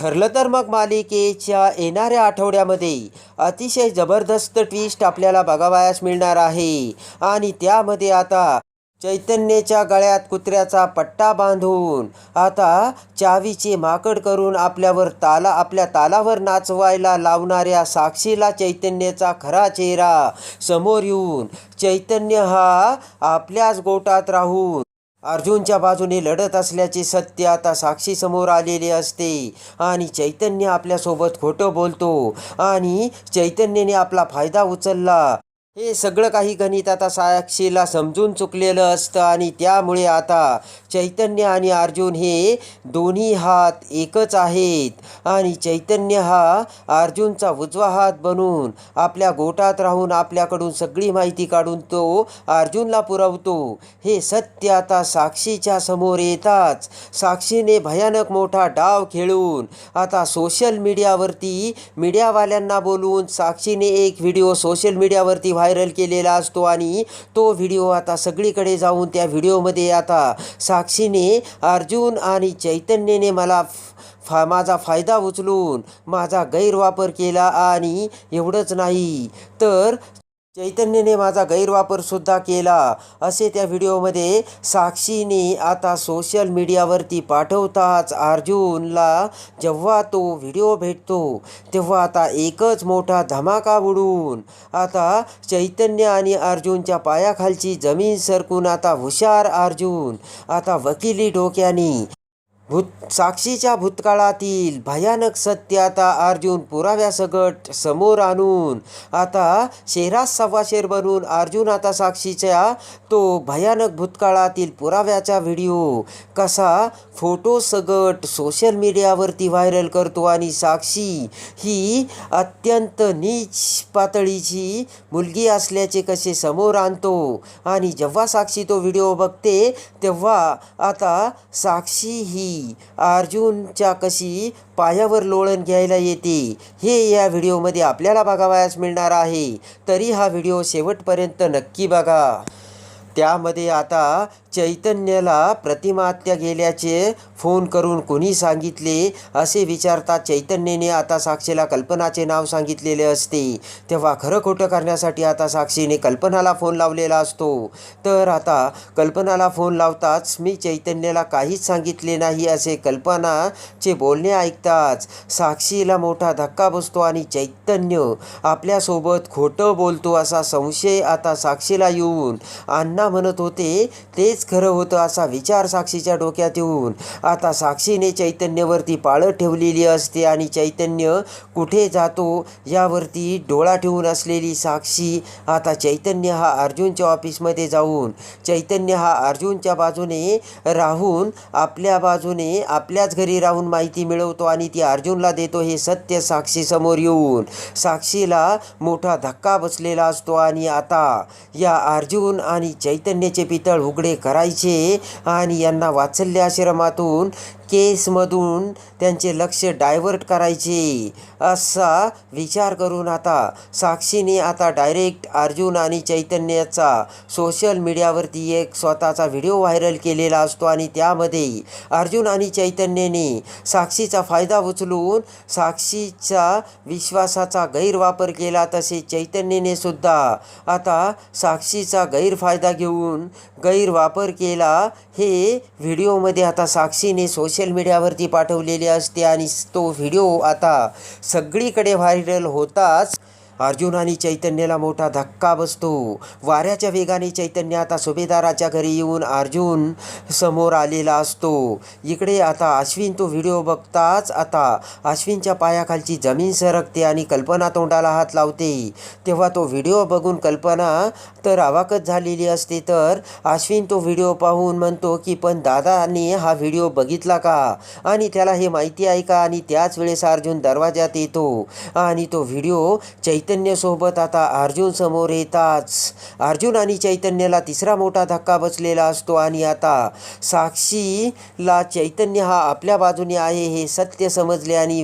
ठरलं तर मग मालिकेच्या येणाऱ्या आठवड्यामध्ये अतिशय जबरदस्त ट्विस्ट आपल्याला बघावयास मिळणार आहे. आणि त्यामध्ये आता चैतन्याच्या गळ्यात कुत्र्याचा पट्टा बांधून आता चावीचे माकड करून आपल्यावर ताला आपल्या तालावर नाचवायला लावणाऱ्या साक्षीला चैतन्याचा खरा चेहरा समोर येऊन चैतन्य हा आपल्याच गोटात राहून अर्जुनच्या बाजूने लढत असल्याचे सत्य आता साक्षीसमोर आलेले असते. आणि चैतन्य आपल्यासोबत खोटं बोलतो. आणि चैतन्याने आपला फायदा उचलला. हे सगळं काही गणित आता साक्षीला समजून चुकलेलं असतं आणि त्यामुळे आता चैतन्य आणि अर्जुन हे दोन्ही हात एकच आहेत. आणि चैतन्य हा अर्जुनचा उजवा हात बनून आपल्या गोटात राहून आपल्याकडून सगळी माहिती काढून तो अर्जुनला पुरवतो. हे सत्य आता साक्षीच्या समोर येताच साक्षीने भयानक मोठा डाव खेळून आता सोशल मीडियावरती मीडियावाल्यांना बोलून साक्षीने एक व्हिडिओ सोशल मीडियावरती व्हायरल केलेला असतो आणि तो व्हिडिओ आता सगळीकडे जाऊन त्या व्हिडिओमध्ये आता साक्षीने अर्जुन आणि चैतन्यने मला फ- फा माझा फायदा उचलून माझा गैरवापर केला आणि एवढंच नाही. तर चैतन्यने माझा गैरवापरसुद्धा केला. असे त्या व्हिडिओमध्ये साक्षीने आता सोशल मीडियावरती पाठवताच अर्जुनला जेव्हा तो व्हिडिओ भेटतो तेव्हा आता एकच मोठा धमाका उडून आता चैतन्य आणि अर्जुनच्या पायाखालची जमीन सरकून आता हुशार अर्जुन आता वकिली डोक्याने भूत साक्षीच्या भूतकाळातील भयानक सत्य आता अर्जुन पुराव्यासकट समोर आणून आता शेरास सव्वाशेर बनून अर्जुन आता साक्षीच्या तो भयानक भूतकाळातील पुराव्याचा व्हिडिओ कसा फोटो सगट सोशल मीडियावरती व्हायरल करतो आणि साक्षी ही अत्यंत नीच पातळीची मुलगी असल्याचे कसे समोर आणतो आणि जेव्हा साक्षी तो व्हिडिओ बघते तेव्हा आता साक्षी ही अर्जुनच्या कशी पायावर लोळण घ्यायला येते हे या व्हिडिओमध्ये आपल्याला बघावयास मिळणार आहे. तरी हा व्हिडिओ शेवटपर्यंत नक्की बघा. त्यामध्ये आता चैतन्याला प्रतिमात्या गेल्याचे फोन करून कोणी सांगितले असे विचारता चैतन्याने आता साक्षीला कल्पनाचे नाव सांगितलेले असते. तेव्हा खरं खोटं करण्यासाठी आता साक्षीने कल्पनाला फोन लावलेला असतो. तर आता कल्पनाला फोन लावताच मी चैतन्याला काहीच सांगितले नाही असे कल्पनाचे बोलणे ऐकताच साक्षीला मोठा धक्का बसतो आणि चैतन्य आपल्यासोबत खोटं बोलतो असा संशय आता साक्षीला येऊन अण्णा म्हणत होते तेच खरं होतं असा विचार साक्षीच्या डोक्यात येऊन. आता साक्षीने चैतन्यवरती पाळत ठेवलेली असते आणि चैतन्य कुठे जातो यावरती डोळा ठेवून असलेली साक्षी आता चैतन्य हा अर्जुनच्या ऑफिसमध्ये जाऊन चैतन्य हा अर्जुनच्या बाजूने राहून आपल्या बाजूने आपल्याच घरी राहून माहिती मिळवतो आणि ती अर्जुनला देतो हे सत्य साक्षी समोर येऊन. साक्षीला मोठा धक्का बसलेला असतो आणि आता या अर्जुन आणि चैतन्याचे पितळ उघडे करायचे. आणि यांना वात्सल्य आश्रमातून केसमधून त्यांचे लक्ष डायव्हर्ट करायचे. असा विचार करून आता साक्षीने आता डायरेक्ट अर्जुन आणि चैतन्याचा सोशल मीडियावरती एक स्वतःचा व्हिडिओ व्हायरल केलेला असतो आणि त्यामध्ये अर्जुन आणि चैतन्याने साक्षीचा फायदा उचलून साक्षीचा विश्वासाचा गैरवापर केला तसे चैतन्याने सुद्धा आता साक्षीचा गैरफायदा घेऊन गैरवापर केला हे व्हिडिओमध्ये आता साक्षीने सोशल सोशल मीडियावरती पाठवलेले असते आणि तो व्हिडिओ आता सगळीकडे व्हायरल होताच. अर्जुन आणि चैतन्याला मोठा धक्का बसतो. वाऱ्याच्या वेगाने चैतन्य आता सुभेदाराच्या घरी येऊन अर्जुन समोर आलेला असतो. इकडे आता अश्विन तो व्हिडिओ बघताच आता अश्विनच्या पायाखालची जमीन सरकते आणि कल्पना तोंडाला हात लावते. तेव्हा तो व्हिडिओ बघून कल्पना तर अवाकच झालेली असते तर अश्विन तो व्हिडिओ पाहून म्हणतो की पण दादाने हा व्हिडिओ बघितला का? आणि त्याला हे माहिती आहे का? आणि त्याच वेळेस अर्जुन दरवाजात येतो आणि तो व्हिडिओ चैतन्यसोबत आता अर्जुन समोर येताच. अर्जुन आणि चैतन्याला तिसरा मोठा धक्का बसलेला असतो आणि आता साक्षीला चैतन्य हा आपल्या बाजूने आहे हे सत्य समजले आणि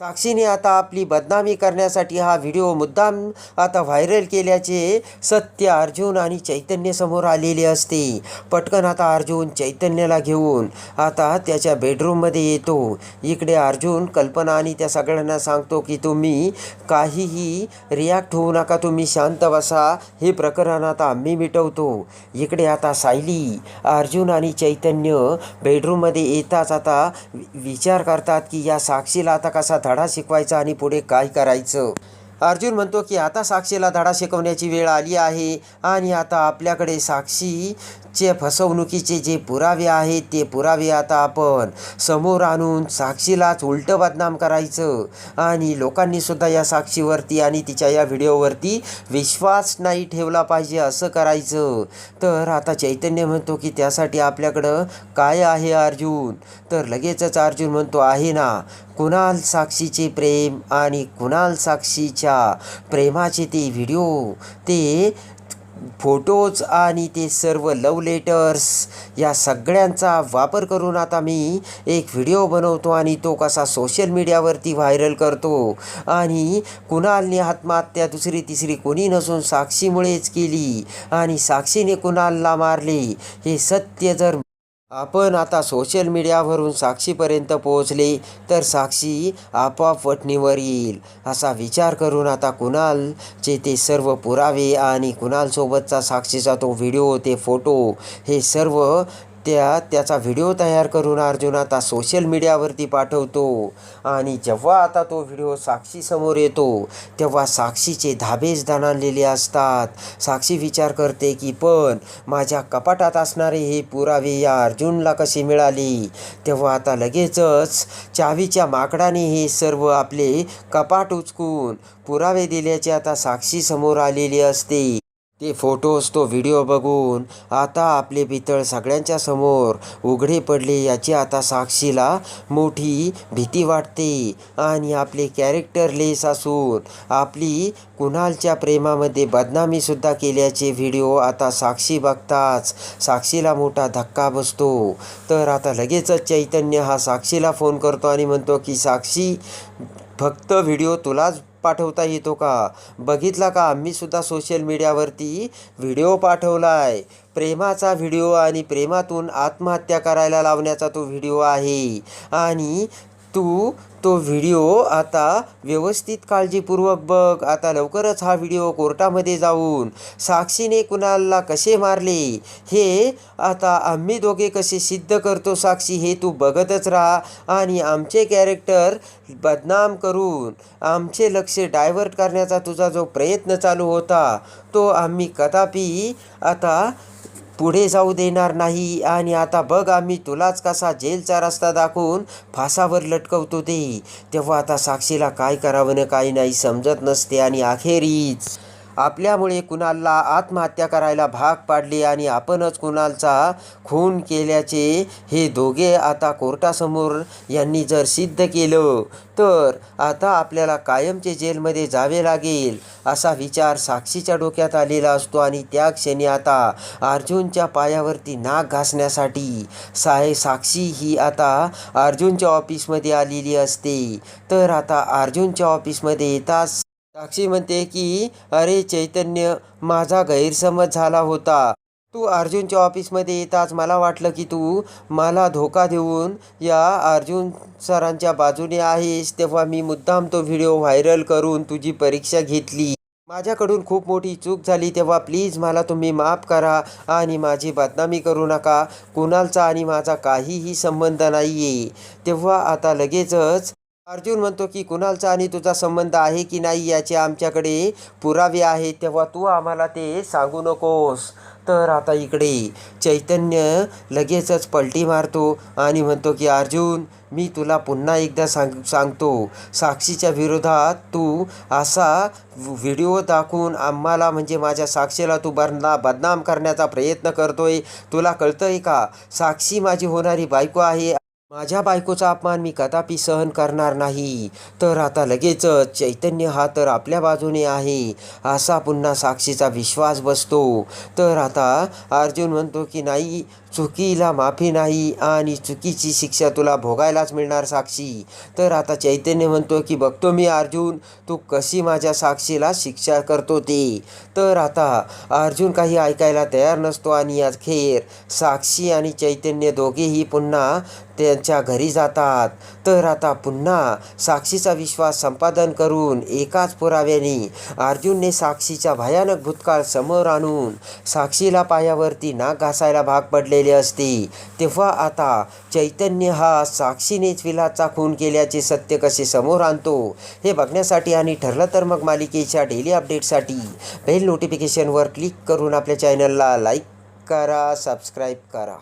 साक्षीने आता आपली बदनामी करण्यासाठी हा व्हिडिओ मुद्दाम आता व्हायरल केल्याचे सत्य अर्जुन आणि चैतन्य समोर आलेले असते. पटकन आता अर्जुन चैतन्याला घेऊन आता त्याच्या बेडरूममध्ये येतो. इकडे अर्जुन कल्पना आणि त्या सगळ्यांना सांगतो की तुम्ही काहीही रिॲक्ट होऊ नका तुम्ही शांत बसा. हे प्रकरण आता आम्ही मिटवतो. इकडे आता सायली अर्जुन आणि चैतन्य बेडरूममध्ये येताच आता विचार करतात की या साक्षीला आता कसा धडा शिकवायचा आणि पुढे काय करायचं? अर्जुन म्हणतो की आता साक्षीला धडा शिकवण्याची वेळ आली आहे आणि आता आपल्याकडे साक्षी चे फसवणुकीचे जे पुरावे आहेत ते पुरावे आता आपण समोर आणून साक्षीलाच उलटं बदनाम करायचं. आणि लोकांनी सुद्धा या साक्षीवरती आणि तिच्या या व्हिडिओवरती विश्वास नाही ठेवला पाहिजे असं करायचं. तर आता चैतन्य म्हणतो की त्यासाठी आपल्याकडं काय आहे अर्जुन? तर लगेचच अर्जुन म्हणतो आहे ना कुणाल साक्षीचे प्रेम आणि कुणाल साक्षीच्या प्रेमाचे ते व्हिडिओ ते फोटोज आणि ते सर्व लव लेटर्स या सगळ्यांचा वापर करून आता मी एक व्हिडिओ बनवतो आणि तो कसा सोशल मीडियावरती व्हायरल करतो. आणि कुणालने आत्महत्या दुसरी तिसरी कोणी नसून साक्षीमुळेच केली आणि साक्षीने कुणालला मारले हे सत्य जर आपण आता सोशल मीडियावरून साक्षीपर्यंत पोहोचले तर साक्षी आपोआप वटणीवर येईल. असा विचार करून आता कुणालचे ते सर्व पुरावे आणि कुणालसोबतचा साक्षीचा तो व्हिडिओ ते फोटो हे सर्व त्या त्याचा व्हिडिओ तयार करून अर्जुन आता सोशल मीडियावरती पाठवतो. आणि जेव्हा आता तो व्हिडिओ साक्षीसमोर येतो तेव्हा साक्षीचे धाबेच दणाणलेले असतात. साक्षी विचार करते की पण माझ्या कपाटात असणारे हे पुरावे या अर्जुनला कसे मिळाले? तेव्हा आता लगेचच चावीच्या माकडाने हे सर्व आपले कपाट उचकून पुरावे दिल्याचे आता साक्षीसमोर आलेली आलेले असते. ते फोटोज तो व्हिडिओ बघून आता आपले पितळ सगळ्यांच्या समोर उघडे पडले याची आता साक्षीला मोठी भीती वाटते. आणि आपले कॅरेक्टर लेस असून आपली कुणालच्या प्रेमामध्ये बदनामीसुद्धा केल्याचे व्हिडिओ आता साक्षी बघताच साक्षीला मोठा धक्का बसतो. तर आता लगेचच चैतन्य हा साक्षीला फोन करतो आणि म्हणतो की साक्षी फक्त व्हिडिओ तुलाच पाठवता येतो का? बघितला का? आम्हीसुद्धा सोशल मीडियावरती व्हिडिओ पाठवला आहे प्रेमाचा व्हिडिओ आणि प्रेमातून आत्महत्या करायला लावण्याचा तो व्हिडिओ आहे. आणि तू तो व्हिडिओ आता व्यवस्थित काळजीपूर्वक बघ. आता लवकरच हा व्हिडिओ कोर्टामध्ये जाऊन साक्षीने कुणाला कसे मारले? हे आता आम्ही दोघे कसे सिद्ध करतो साक्षी हे तू बघतच राहा. आणि आमचे कॅरेक्टर बदनाम करून आमचे लक्ष डायव्हर्ट करण्याचा तुझा जो प्रयत्न चालू होता तो आम्ही कदापि आता पुढे जाऊ देणार नाही. आणि आता बघ आम्ही तुलाच कसा जेलचा रस्ता दाखवून फासावर लटकवतो ते. तेव्हा आता साक्षीला काय करावं न नाही समजत नसते आणि अखेरीच. आपल्यामुळे कुणालला आत्महत्या करायला भाग पाडले आणि आपणच कुणालचा खून केल्याचे हे दोघे आता कोर्टासमोर यांनी जर सिद्ध केलं तर आता आपल्याला कायमचे जेलमध्ये जावे लागेल असा विचार साक्षीच्या डोक्यात आलेला असतो आणि त्या क्षणी आता अर्जुनच्या पायावरती नाक घासण्यासाठी साय साक्षी ही आता अर्जुनच्या ऑफिसमध्ये आलेली असते. तर आता अर्जुनच्या ऑफिसमध्ये येताच साक्षी म्हणते की अरे चैतन्य माझा गैरसमज झाला होता. तू अर्जुनच्या ऑफिसमध्ये येताच मला वाटलं की तू मला धोका देऊन या अर्जुन सरांच्या बाजूने आहेस. तेव्हा मी मुद्दाम तो व्हिडिओ व्हायरल करून तुझी परीक्षा घेतली. माझ्याकडून खूप मोठी चूक झाली. तेव्हा प्लीज मला तुम्ही माफ करा आणि माझी बदनामी करू नका. कुणालचा आणि माझा काहीही संबंध नाही आहे तेव्हा आता लगेचच अर्जुन म्हणतो की कुणालचा आणि तुझा संबंध आहे की नाही याचे आमच्याकडे पुरावे आहेत तेव्हा तू आम्हाला ते सांगू नकोस. तर आता इकडे चैतन्य लगेचच पलटी मारतो आणि म्हणतो की अर्जुन मी तुला पुन्हा एकदा सांग सांगतो. साक्षीच्या विरोधात तू असा व्हिडिओ दाखवून आम्हाला म्हणजे माझ्या साक्षीला तू बदना बदनाम करण्याचा प्रयत्न करतोय. तुला कळतंय का? साक्षी माझी होणारी बायको आहे. माझ्या बायकोचा अपमान मी कदापि सहन करणार नाही. तर आता लगेचच चैतन्य हा तर आपल्या बाजूने आहे असा पुन्हा साक्षीचा विश्वास बसतो. तर आता अर्जुन म्हणतो की नाही चुकीला माफी नाही आणि चुकीची शिक्षा तुला भोगायलाच मिळणार साक्षी. तर आता चैतन्य म्हणतो की बघतो मी अर्जुन तू कशी माझ्या साक्षीला शिक्षा करतो ते. तर आता अर्जुन काही ऐकायला तयार नसतो आणि अखेर साक्षी आणि चैतन्य दोघेही पुन्हा त्यांच्या घरी जातात. तर आता पुन्हा साक्षीचा विश्वास संपादन करून एकाच पुराव्याने अर्जुनने साक्षीचा भयानक भूतकाळ समोर आणून साक्षीला पायावरती नाक घासायला भाग पडलेले असते. तेव्हा आता चैतन्य हा साक्षीनेच विलाचा खून केल्याचे सत्य कसे समोर आणतो हे बघण्यासाठी आणि ठरलं तर मग मालिकेच्या डेली अपडेटसाठी बेल नोटिफिकेशनवर क्लिक करून आपल्या चॅनलला लाईक करा सबस्क्राईब करा.